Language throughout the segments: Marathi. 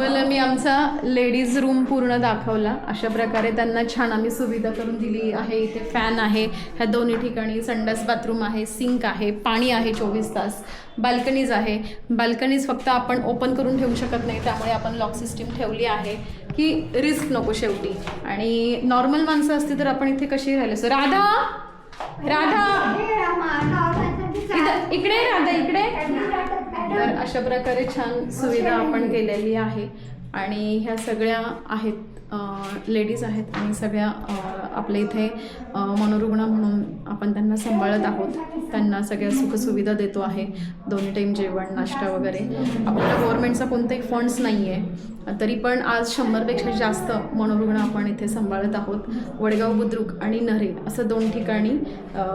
तुम्हाला मी आमचा लेडीज रूम पूर्ण दाखवला. अशा प्रकारे त्यांना छान आम्ही सुविधा करून दिली आहे. इथे फॅन आहे. ह्या दोन्ही ठिकाणी संडास बाथरूम आहे सिंक आहे पाणी आहे चोवीस तास. बाल्कनीज आहे. बाल्कनीज फक्त आपण ओपन करून ठेवू शकत नाही. त्यामुळे आपण लॉक सिस्टीम ठेवली आहे की रिस्क नको शेवटी. आणि नॉर्मल माणसं असती तर आपण इथे कशी राहिले? सर राधा! राधा! इकडे राधा इकडे. तर अशा प्रकारे छान सुविधा आपण केलेली आहे. आणि ह्या सगळ्या आहेत. लेडीज आहेत आणि सगळ्या आपल्या इथे मनोरुग्ण म्हणून आपण त्यांना सांभाळत आहोत. त्यांना सगळ्या सुखसुविधा देतो आहे. दोन्ही टाईम जेवण नाश्ता वगैरे. आपल्याला गव्हर्नमेंटचा कोणताही फंड्स नाही आहे तरी पण आज शंभरपेक्षा जास्त मनोरुग्ण आपण इथे सांभाळत आहोत. वडगाव बुद्रुक आणि नरे असं दोन ठिकाणी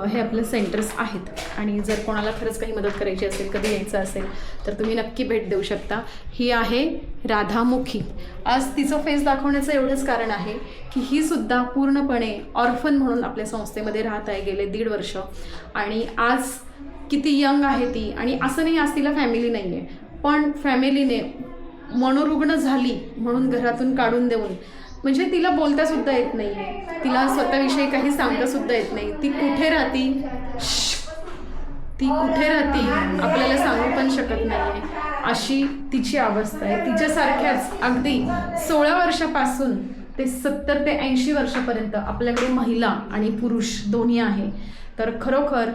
हे आपले सेंटर्स आहेत. आणि जर कोणाला खरंच काही मदत करायची असेल कधी यायचं असेल तर तुम्ही नक्की भेट देऊ शकता. ही आहे राधामुखी. आज तिचं फेस दाखवण्याचं एवढंच कारण आहे की ही सुद्धा पूर्णपणे ऑर्फन म्हणून आपल्या संस्थेमध्ये राहत आहे गेले दीड वर्ष. आणि आज किती यंग आहे ती आणि असं नाही आज तिला फॅमिली नाही आहे पण फॅमिलीने मनोरुग्ण झाली म्हणून घरातून काढून देऊन. म्हणजे तिला बोलता सुद्धा येत नाही आहे तिला स्वतःविषयी काही सांगता सुद्धा येत नाही. ती कुठे राहती? ती कुठे राहते आपल्याला सांगू पण शकत नाही अशी तिची अवस्था आहे. तिच्यासारख्याच अगदी सोळा वर्षापासून ते सत्तर ते ऐंशी वर्षापर्यंत आपल्याकडे महिला आणि पुरुष दोन्ही आहे. तर खरोखर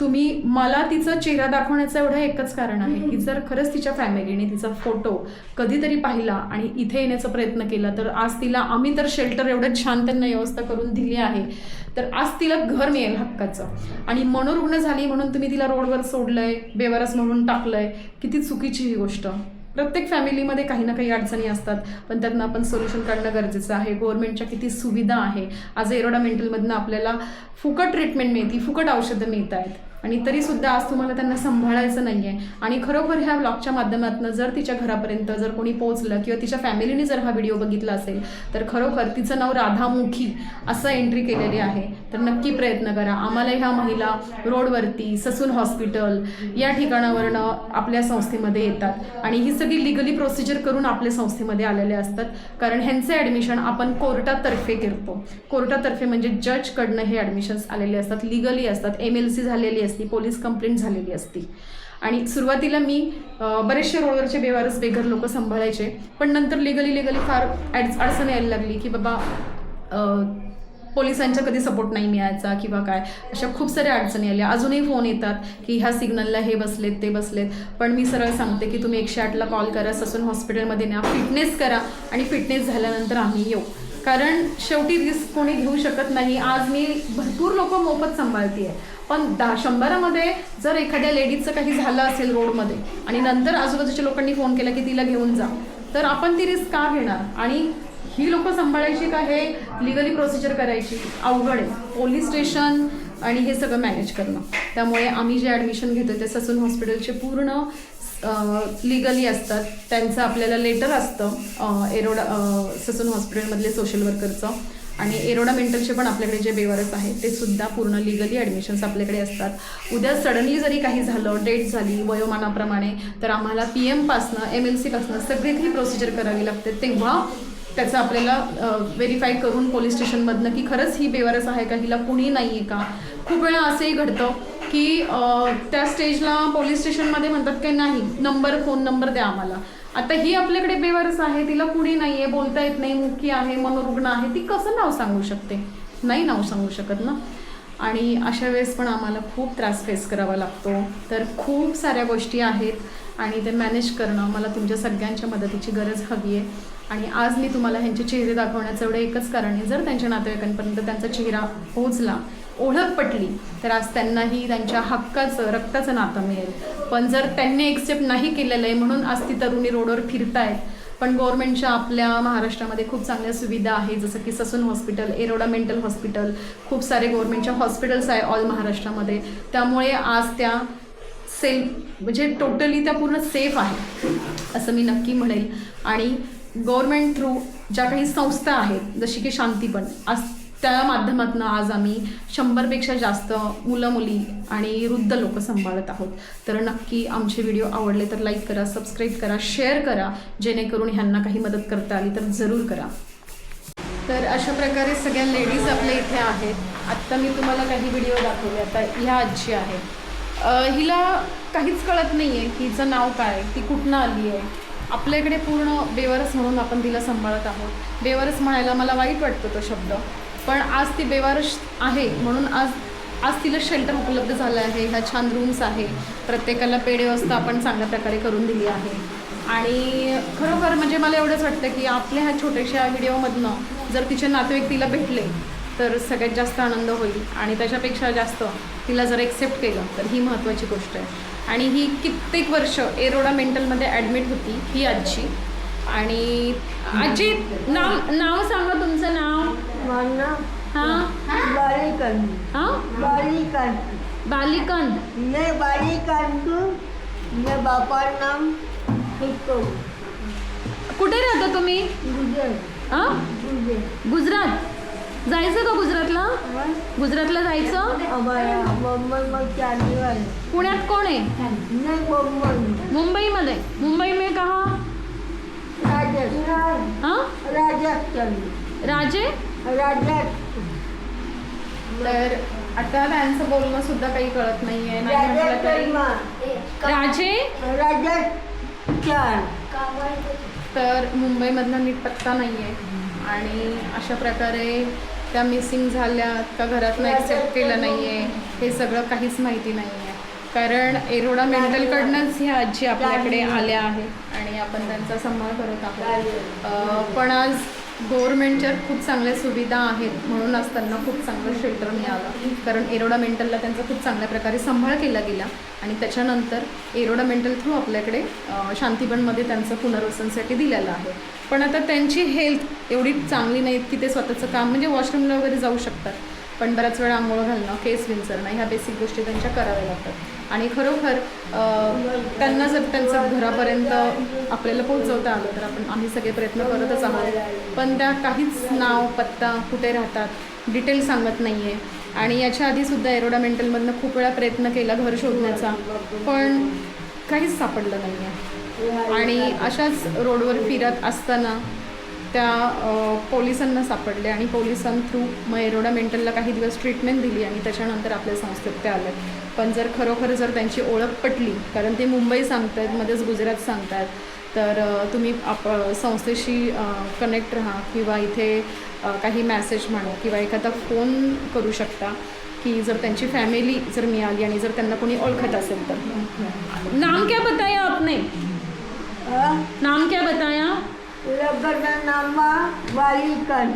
तुम्ही मला तिचा चेहरा दाखवण्याचं एवढं एकच कारण आहे की जर खरंच तिच्या फॅमिलीने तिचा फोटो कधीतरी पाहिला आणि इथे येण्याचा प्रयत्न केला तर आज तिला आम्ही तर शेल्टर एवढं छान त्यांना व्यवस्था करून दिली आहे. तर आज तिला घर मिळेल हक्काचं. आणि मनोरुग्ण झाली म्हणून तुम्ही तिला रोडवर सोडलंय बेवारस म्हणून टाकलंय. किती चुकीची ही गोष्ट. प्रत्येक फॅमिलीमध्ये काही ना काही अडचणी असतात पण त्यातनं आपण सोल्युशन काढणं गरजेचं आहे. गव्हर्नमेंटच्या किती सुविधा आहे. आज एरोडा मेंटलमधनं आपल्याला फुकट ट्रीटमेंट मिळते फुकट औषधं मिळत आहेत आणि तरीसुद्धा आज तुम्हाला त्यांना सांभाळायचं नाही आहे आणि खरोखर ह्या ब्लॉगच्या माध्यमातून जर तिच्या घरापर्यंत जर कोणी पोहोचलं किंवा तिच्या फॅमिलीने जर हा व्हिडिओ बघितला असेल तर खरोखर तिचं नाव राधामुखी असं एंट्री केलेली आहे. तर नक्की प्रयत्न करा. आम्हाला ह्या महिला रोडवरती ससून हॉस्पिटल या ठिकाणावरनं आपल्या संस्थेमध्ये येतात. आणि ही सगळी लिगली प्रोसिजर करून आपल्या संस्थेमध्ये आलेले असतात. कारण ह्यांचे ॲडमिशन आपण कोर्टातर्फे करतो. कोर्टातर्फे म्हणजे जजकडनं हे ॲडमिशन्स आलेले असतात. लिगली असतात. एम एल सी झालेली असतात असती पोलीस कंप्लेंट झालेली असती. आणि सुरुवातीला मी बरेचसे रोडवरचे बेवारस बेघर लोक सांभाळायचे पण नंतर लिगली लिगली फार ॲड अडचण यायला लागली की बाबा पोलिसांच्या कधी सपोर्ट नाही मिळायचा किंवा काय अशा खूप साऱ्या अडचणी आल्या. अजूनही फोन येतात की ह्या सिग्नलला हे बसलेत ते बसलेत. पण मी सरळ सांगते की तुम्ही एकशे आठला कॉल करा ससून हॉस्पिटलमध्ये न्या फिटनेस करा आणि फिटनेस झाल्यानंतर आम्ही येऊ. कारण शेवटी रिस्क कोणी घेऊ शकत नाही. आज मी भरपूर लोक मोफत सांभाळते आहे पण दहा शंभरामध्ये जर एखाद्या लेडीजचं काही झालं असेल रोडमध्ये आणि नंतर आजूबाजूच्या लोकांनी फोन केला की तिला घेऊन जा तर आपण ती रिस्क का घेणार? आणि ही लोक सांभाळायची का हे? लिगली प्रोसिजर करायची. अवघड आहे. पोलीस स्टेशन आणि हे सगळं मॅनेज करणं. त्यामुळे आम्ही जे ॲडमिशन घेतो ते ससून हॉस्पिटलचे पूर्ण लिगली असतात. त्यांचं आपल्याला लेटर असतं एरोडा ससून हॉस्पिटलमधले सोशल वर्करचं आणि एरोडा मेंटलचे पण आपल्याकडे जे बेवारस आहे ते सुद्धा पूर्ण लिगली ॲडमिशन्स आपल्याकडे असतात. उद्या सडनली जरी काही झालं डेट झाली वयोमानाप्रमाणे तर आम्हाला पी एमपासनं एम एल सीपासनं सगळी ती प्रोसिजर करावी लागते तेव्हा त्याचं आपल्याला व्हेरीफाय करून पोलीस स्टेशनमधनं की खरंच ही बेवारस आहे का हिला कुणी नाही आहे का? खूप वेळा असंही घडतं की त्या स्टेजला पोलीस स्टेशनमध्ये म्हणतात की नाही नंबर फोन नंबर द्या आम्हाला. आता ही आपल्याकडे बेवारस आहे तिला कुणी नाही आहे बोलता येत नाही मुखी आहे मनोरुग्ण आहे ती कसं नाव सांगू शकते? नाही नाव सांगू शकत ना? आणि अशा वेळेस पण आम्हाला खूप त्रास फेस करावा लागतो. तर खूप साऱ्या गोष्टी आहेत आणि ते मॅनेज करणं मला तुमच्या सगळ्यांच्या मदतीची गरज हवी आहे. आणि आज मी तुम्हाला ह्यांचे चेहरे दाखवण्याचं एवढं एकच कारण आहे जर त्यांच्या नातेवाईकांपर्यंत त्यांचा चेहरा पोहोचला ओळख पटली तर आज त्यांनाही त्यांच्या हक्काचं रक्ताचं नातं मिळेल. पण जर त्यांनी एक्सेप्ट नाही केलेलं आहे म्हणून आज ती तरुणी रोडवर फिरतायत. पण गव्हर्नमेंटच्या आपल्या महाराष्ट्रामध्ये खूप चांगल्या सुविधा आहे जसं की Sassoon hospital Yerwada mental hospital खूप सारे गव्हर्नमेंटच्या हॉस्पिटल्स आहे ऑल महाराष्ट्रामध्ये. त्यामुळे आज त्या सेल्फ म्हणजे टोटली त्या पूर्ण सेफ आहे असं मी नक्की म्हणेल. आणि गव्हर्नमेंट थ्रू ज्या काही संस्था आहेत जशी की शांतीपण आज त्या माध्यमातून आज आम्ही शंभरपेक्षा जास्त मुलं मुली आणि वृद्ध लोक सांभाळत आहोत. तर नक्की आमचे व्हिडिओ आवडले तर लाईक करा सबस्क्राईब करा शेअर करा जेणेकरून ह्यांना काही मदत करता आली तर जरूर करा. तर अशा प्रकारे सगळ्या लेडीज आपल्या इथे आहेत. आत्ता मी तुम्हाला काही व्हिडिओ दाखवले. आता ह्या आजी आहेत. हिला काहीच कळत नाही आहे की हिचं नाव काय ती कुठनं आली आहे. आपल्या इकडे पूर्ण बेवारस म्हणून आपण तिला सांभाळत आहोत. बेवारस म्हणायला मला वाईट वाटतो तो शब्द. पण आज ती बेवारस आहे म्हणून आज आज तिला शेल्टर उपलब्ध झालं आहे. ह्या छान रूम्स आहे. प्रत्येकाला पेड व्यवस्था आपण चांगल्या प्रकारे करून दिली आहे. आणि खरोखर म्हणजे मला एवढंच वाटतं की आपल्या ह्या छोट्याशा व्हिडिओमधनं जर तिचे नातेवाईक तिला भेटले तर सगळ्यात जास्त आनंद होईल. आणि त्याच्यापेक्षा जास्त तिला जर एक्सेप्ट केलं तर ही महत्त्वाची गोष्ट आहे. आणि ही कित्येक वर्ष एरोडा मेंटलमध्ये ॲडमिट होती ही आजी. आणि आजी नाव नाव सांगा तुमचं नाव. बालिकन हां। बालिकन। ने बापा नाम कुठे राहता तुम्ही? गुजर। हां? गुजर। गुजरात. जायचं का गुजरातला? गुजरातला जायचं? में पुण्यात कोण आहे? मुंबईमध्ये मुंबई। में कहा? हां? राजे? तर आता त्यांचं बोलणं सुद्धा काही कळत नाहीये. नाही म्हटलं तरी राजे? तर मुंबईमधला नीट पत्ता नाही आहे आणि अशा प्रकारे त्या मिसिंग झाल्यात का घरातनं ॲक्सेप्ट केलं नाही आहे हे सगळं काहीच माहिती नाही आहे कारण एरोडा मेंटलकडनंच ह्या आजी आपल्याकडे आल्या आहेत. आणि आपण त्यांचा सांभाळ करत आहोत. पण आज गव्हर्नमेंटच्या खूप चांगल्या सुविधा आहेत म्हणून त्यांना खूप चांगलं शेल्टर मिळालं. कारण एरोडा मेंटलला त्यांचा खूप चांगल्या प्रकारे सांभाळ केला गेला आणि त्याच्यानंतर एरोडा मेंटल थ्रू आपल्याकडे शांतीबनमध्ये त्यांचं पुनर्वसनसाठी दिलेलं आहे. पण आता त्यांची हेल्थ एवढी चांगली नाही की ते स्वतःचं काम म्हणजे वॉशरूमला वगैरे जाऊ शकतात. पण बऱ्याच वेळा आंघोळ घालणं केस विंचरणं ह्या बेसिक गोष्टी त्यांच्या कराव्या लागतात. आणि खरोखर त्यांना जर त्यांचं घरापर्यंत आपल्याला पोहोचवता आलं तर आपण आम्ही सगळे प्रयत्न करतच आहोत. पण त्या काहीच नाव पत्ता कुठे राहतात डिटेल सांगत नाही आहे आणि याच्या आधीसुद्धा एरोडामेंटलमधनं खूप वेळा प्रयत्न केला घर शोधण्याचा पण काहीच सापडलं नाही आहे आणि अशाच रोडवर फिरत असताना त्या पोलिसांना सापडले आणि पोलिसांथ्रू मग एरोडा मेंटलला काही दिवस ट्रीटमेंट दिली आणि त्याच्यानंतर आपल्या संस्थेत ते आले. पण जर खरोखर जर त्यांची ओळख पटली कारण ते मुंबई सांगतात मध्येच गुजरात सांगतात तर तुम्ही आप संस्थेशी कनेक्ट राहा किंवा इथे काही मॅसेज म्हणा किंवा एखादा फोन करू शकता की जर त्यांची फॅमिली जर मिळाली आणि जर त्यांना कोणी ओळखत असेल तर. नाम क्या बताया आपने? नाम क्या बताया? लगन नामा बालिकन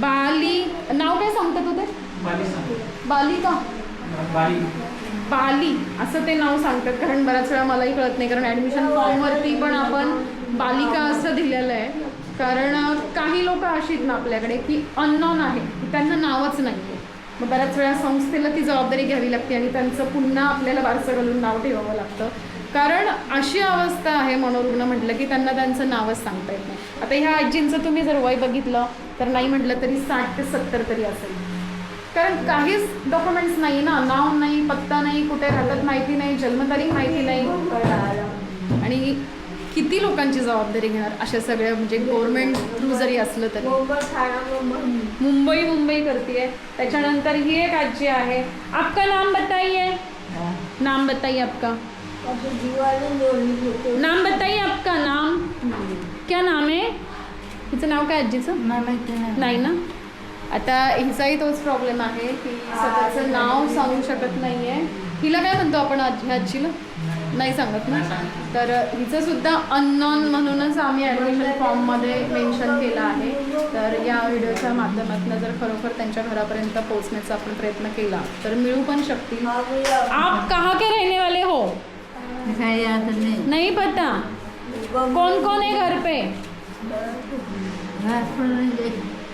बाली नाव काय सांगतात होते. बालिका बाली बाली. असं ते नाव सांगतात. कारण बऱ्याच वेळा मलाही कळत नाही कारण ॲडमिशन फॉर्मवरती पण आपण बालिका असं दिलेलं आहे. कारण काही लोक अशी आहेत ना आपल्याकडे की अननॉन आहे त्यांना नावच नाही मग बऱ्याच वेळा संस्थेला ती जबाबदारी घ्यावी लागते आणि त्यांचं पुन्हा आपल्याला बारसं घालून नाव ठेवावं लागतं. कारण अशी अवस्था आहे मनोरुग्ण म्हटलं की त्यांना त्यांचं नावच सांगता येत नाही. आता ह्या आजींचं तुम्ही जर वय बघितलं तर नाही म्हटलं तरी साठ ते सत्तर तरी असेल. कारण काहीच डॉक्युमेंट्स नाही ना नाव नाही पत्ता नाही कुठे राहतात माहिती नाही जन्मतारीख माहिती नाही. आणि किती लोकांची जबाबदारी घेणार अशा सगळ्या म्हणजे गव्हर्नमेंट थ्रू जरी असलं तरी. मुंबई मुंबई करते त्याच्यानंतर ही एक आजी आहे. आपका नाम बताइए. नाम बताइए आपका. नाम बताइए आपका नाम. क्या नाम आहे हिचं नाव काय आजीचं? नाही ना? आता हिचाही तोच प्रॉब्लेम आहे की स्वतःचं नाव सांगू शकत नाही आहे हिला काय म्हणतो आपण आजी आजीला? नाही सांगत ना. तर हिचं सुद्धा अननॉन म्हणूनच आम्ही ॲडमिशन फॉर्ममध्ये मेन्शन केलं आहे. तर या व्हिडिओच्या माध्यमातून जर खरोखर त्यांच्या घरापर्यंत पोहोचण्याचा आपण प्रयत्न केला तर मिळू पण शकतील. आप कहाँ के रहने वाले हो? नहीं पता. कौन कौन है घर पे?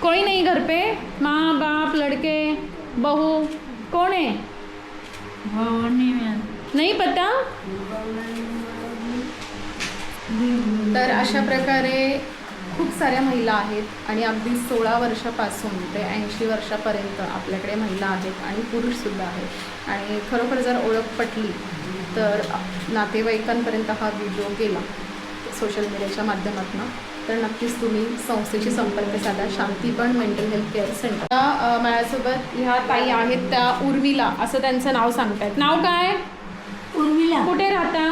कोई नहीं घर पे? माँ बाप लड़के बहू कौन है? नाही पत्ता तर अशा प्रकारे खूप साऱ्या महिला आहेत आणि अगदी सोळा वर्षापासून ते ऐंशी वर्षापर्यंत आपल्याकडे महिला आहेत आणि पुरुषसुद्धा आहेत. आणि खरोखर जर ओळख पटली तर नातेवाईकांपर्यंत हा व्हिडिओ गेला सोशल मीडियाच्या माध्यमातून तर नक्कीच तुम्ही संस्थेशी संपर्क साधा. Shantiban mental health care centre. त्या, माझ्यासोबत ह्या ताई आहेत त्या उर्मिला असं त्यांचं नाव सांगतायत. नाव काय? उर्मिला. कुठे राहता?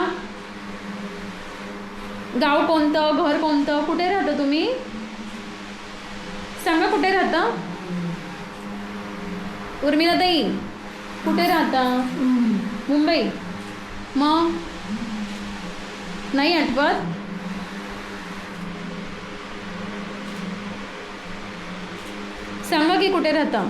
गाव कोणतं? घर कोणतं? कुठे राहता तुम्ही? सांगा कुठे राहता? उर्मिला ताई कुठे राहता? मुंबई. मग? नाही आठवत? सांगा की कुठे राहता?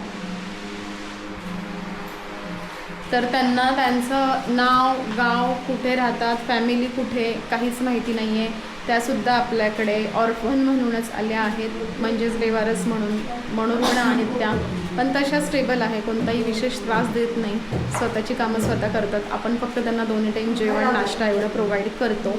तर त्यांना त्यांचं नाव गाव कुठे राहतात फॅमिली कुठे काहीच माहिती नाही आहे त्यासुद्धा आपल्याकडे ऑर्फन म्हणूनच आल्या आहेत म्हणजेच बेवारस म्हणून मनोरुग्ण आहेत त्या. पण तशा स्टेबल आहे कोणताही विशेष त्रास देत नाही. स्वतःची कामं स्वतः करतात. आपण फक्त त्यांना दोन्ही टाईम जेवण नाश्ता एवढं प्रोव्हाइड करतो.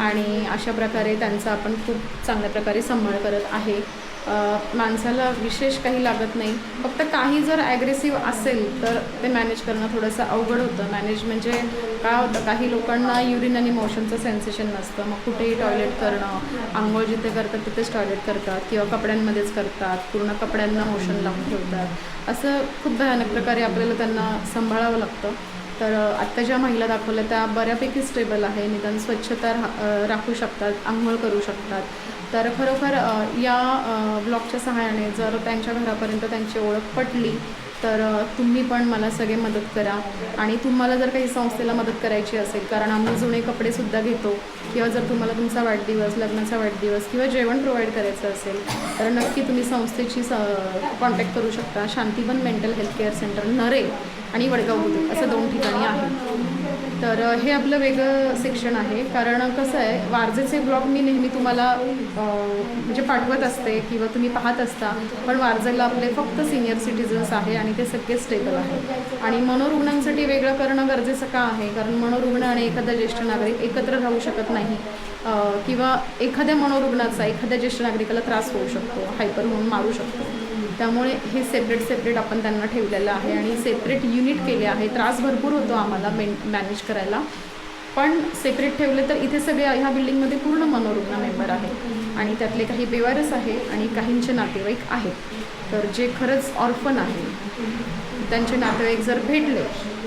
आणि अशा प्रकारे त्यांचा आपण खूप चांगल्या प्रकारे सांभाळ करत आहे. माणसाला विशेष काही लागत नाही. फक्त काही जर ॲग्रेसिव्ह असेल तर ते मॅनेज करणं थोडंसं अवघड होतं. मॅनेज म्हणजे काय होतं काही लोकांना युरिन आणि मोशनचं सेन्सेशन नसतं. मग कुठेही टॉयलेट करणं आंघोळ जिथे करतात तिथेच टॉयलेट करतात किंवा कपड्यांमध्येच करतात. पूर्ण कपड्यांना मोशन लावून ठेवतात. असं खूप भयानक प्रकारे आपल्याला त्यांना सांभाळावं लागतं. तर आत्ता ज्या महिला दाखवल्या त्या बऱ्यापैकी स्टेबल आहे. निदान स्वच्छता रा राखू शकतात आंघोळ करू शकतात. तर खरोखर या ब्लॉगच्या सहाय्याने जर त्यांच्या घरापर्यंत त्यांची ओळख पटली तर तुम्ही पण मला सगळे मदत करा. आणि तुम्हाला जर काही संस्थेला मदत करायची असेल कारण आम्ही जुने कपडेसुद्धा घेतो किंवा जर तुम्हाला तुमचा वाढदिवस लग्नाचा वाढदिवस किंवा जेवण प्रोव्हाइड करायचं असेल तर नक्की तुम्ही संस्थेची स कॉन्टॅक्ट करू शकता. Shantivan mental health care centre Narhe. आणि वडगाव बुद्रुक असं दोन ठिकाणी आहे. तर हे आपलं वेगळं सेक्शन आहे. कारण कसं आहे वारजेचे ब्लॉग मी नेहमी तुम्हाला म्हणजे पाठवत असते किंवा तुम्ही पाहत असता. पण वारजेला आपले फक्त सिनियर सिटीजन्स आहे आणि ते सगळे स्टेबल आहे. आणि मनोरुग्णांसाठी वेगळं करणं गरजेचं का आहे? कारण मनोरुग्ण आणि एखादा ज्येष्ठ नागरिक एकत्र राहू शकत नाही. किंवा एखाद्या मनोरुग्णाचा एखाद्या ज्येष्ठ नागरिकाला त्रास होऊ शकतो हायपर होऊन मारू शकतो. त्यामुळे हे सेपरेट सेपरेट आपण त्यांना ठेवलेलं आहे आणि सेपरेट युनिट केले आहे. त्रास भरपूर होतो आम्हाला मेन मॅनेज करायला. पण सेपरेट ठेवले तर इथे सगळे ह्या बिल्डिंगमध्ये पूर्ण मनोरुग्ण मेंबर आहे. आणि त्यातले काही बेवारस आहे आणि काहींचे नातेवाईक आहेत. तर जे खरंच ऑर्फन आहे त्यांचे नातेवाईक जर भेटले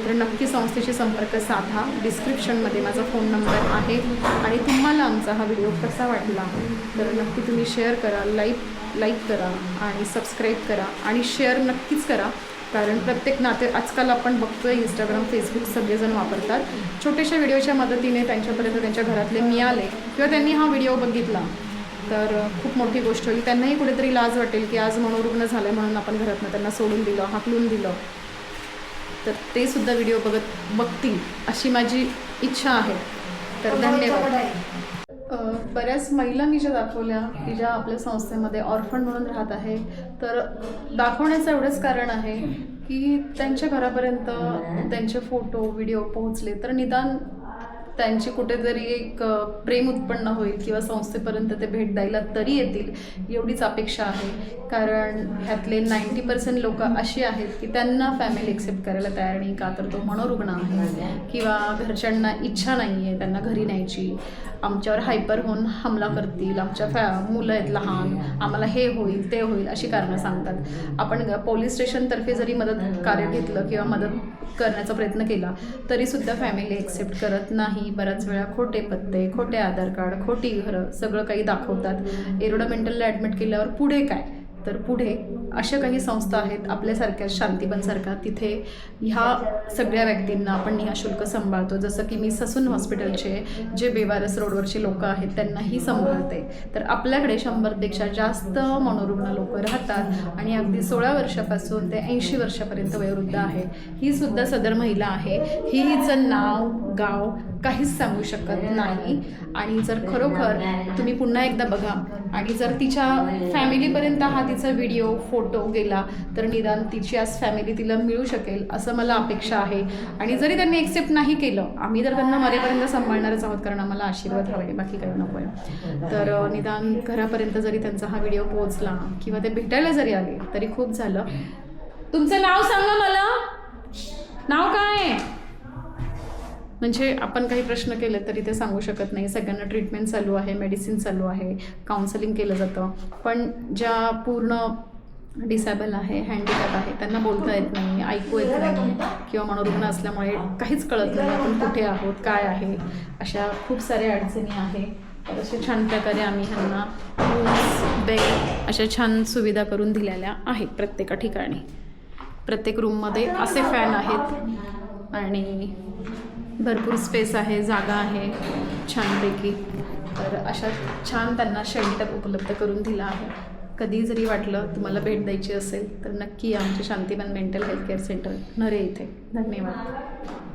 तर नक्की संस्थेशी संपर्क साधा. डिस्क्रिप्शनमध्ये माझा फोन नंबर आहे आणि तुम्हाला आमचा हा व्हिडिओ कसा वाटला? तर नक्की तुम्ही शेअर करा लाईक लाईक करा आणि सबस्क्राईब करा आणि शेअर नक्कीच करा. कारण प्रत्येक नाते आजकाल आपण बघतोय इंस्टाग्राम फेसबुक सगळेजण वापरतात. छोट्याशा व्हिडिओच्या मदतीने त्यांच्यापर्यंत त्यांच्या घरातले मिळाले किंवा त्यांनी हा व्हिडिओ बघितला. तर खूप मोठी गोष्ट होईल. त्यांनाही कुठेतरी लाज वाटेल की आज मनोरुग्ण झालं म्हणून आपण घरातनं त्यांना सोडून दिलं हाकलून दिलं. तर ते सुद्धा व्हिडिओ बघत बघतील अशी माझी इच्छा आहे. तर धन्यवाद. बऱ्याच महिला मी ज्या दाखवल्या की ज्या आपल्या संस्थेमध्ये ऑर्फन म्हणून राहत आहे तर दाखवण्याचं एवढंच कारण आहे की त्यांच्या घरापर्यंत त्यांचे फोटो व्हिडिओ पोहोचले तर निदान त्यांची कुठेतरी एक प्रेम उत्पन्न होईल किंवा संस्थेपर्यंत ते भेट द्यायला तरी येतील एवढीच अपेक्षा आहे. कारण ह्यातले नाईंटी पर्सेंट लोक अशी आहेत की त्यांना फॅमिली एक्सेप्ट करायला तयार नाही का तर तो मनोरुग्ण आहे किंवा घरच्यांना इच्छा नाही आहे त्यांना घरी न्यायची. आमच्यावर हायपर होऊन हमला करतील आमच्या फॅ मुलं आहेत लहान आम्हाला हे होईल ते होईल अशी कारणं सांगतात. आपण ग- पोलीस स्टेशनतर्फे जरी मदत कार्य घेतलं किंवा मदत करण्याचा प्रयत्न केला तरीसुद्धा फॅमिली एक्सेप्ट करत नाही. बऱ्याच वेळा खोटे पत्ते खोटे आधार कार्ड खोटी घरं सगळं काही दाखवतात. एरोडामेंटलला ॲडमिट केल्यावर पुढे काय? तर पुढे अशा काही संस्था आहेत आपल्यासारख्या शांतीबनसारख्या तिथे ह्या सगळ्या व्यक्तींना आपण निःशुल्क सांभाळतो. जसं की मी ससून हॉस्पिटलचे जे बेवारस रोडवरचे लोक आहेत त्यांनाही सांभाळते. तर आपल्याकडे शंभरपेक्षा जास्त मनोरुग्ण लोक राहतात आणि अगदी सोळा वर्षापासून ते ऐंशी वर्षापर्यंत वयोवृद्ध आहे. ही सुद्धा सदर महिला आहे. ही हिचं नाव गाव काहीच सांगू शकत नाही. आणि जर खरोखर तुम्ही पुन्हा एकदा बघा. आणि जर तिच्या फॅमिलीपर्यंत हा तिचा व्हिडिओ फोटो गेला तर निदान तिची आज फॅमिली तिला मिळू शकेल असं मला अपेक्षा आहे. आणि जरी त्यांनी एक्सेप्ट नाही केलं आम्ही तर त्यांना मरेपर्यंत सांभाळणारच आहोत कारण आम्हाला आशीर्वाद हवे बाकी काही नको आहे. तर निदान घरापर्यंत जरी त्यांचा हा व्हिडिओ पोहोचला किंवा ते भेटायला जरी आले तरी खूप झालं. तुमचं नाव सांगा मला. नाव काय? आहे म्हणजे आपण काही प्रश्न केले तरी ते सांगू शकत नाही. सगळ्यांना ट्रीटमेंट चालू आहे मेडिसिन चालू आहे काउन्सलिंग केलं जातं. पण ज्या पूर्ण डिसेबल आहे हँडिकॅप आहे त्यांना बोलता येत नाही ऐकू येत नाही. किंवा मनोरुग्ण असल्यामुळे काहीच कळत नाही आपण कुठे आहोत काय आहे? अशा खूप साऱ्या अडचणी आहे. तर अशा छान प्रकारे आम्ही ह्यांना रूम्स बेड अशा छान सुविधा करून दिलेल्या आहेत प्रत्येका ठिकाणी. प्रत्येक रूममध्ये असे फॅन आहेत. आणि भरपूर स्पेस आहे जागा आहे छानपैकी. तर अशा छान त्यांना शेल्टर उपलब्ध करून दिला आहे. कधी जरी वाटलं तुम्हाला भेट द्यायची असेल तर नक्की आमच्या Shantivan mental health care centre Narhe इथे. धन्यवाद.